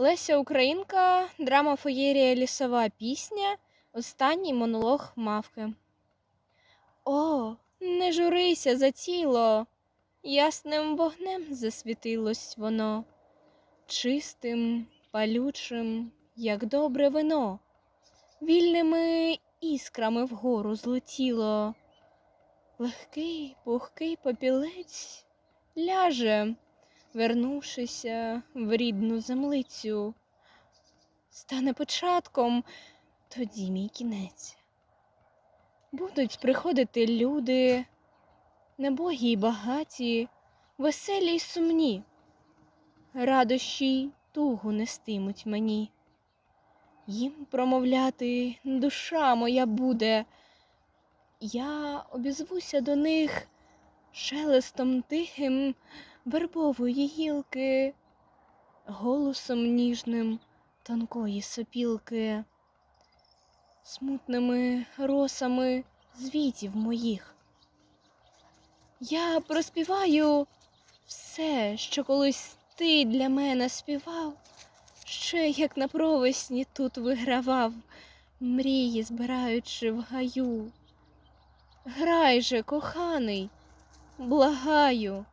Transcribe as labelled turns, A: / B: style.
A: Леся Українка, драма феєрія Лісова пісня, останній монолог мавки. О, не журися за тіло, ясним вогнем засвітилось воно, чистим, палючим, як добре вино, вільними іскрами вгору злетіло. Легкий, пухкий попілець ляже, вернувшися в рідну землицю. Стане початком, тоді мій кінець. Будуть приходити люди, небогі й багаті, веселі й сумні, радощі й тугу нестимуть мені. Їм промовляти душа моя буде. Я обізвуся до них шелестом тихим вербової гілки, голосом ніжним тонкої сопілки, смутними росами звітів моїх. Я проспіваю все, що колись ти для мене співав, ще як на провесні тут вигравав, мрії збираючи в гаю. Грай же, коханий, благаю.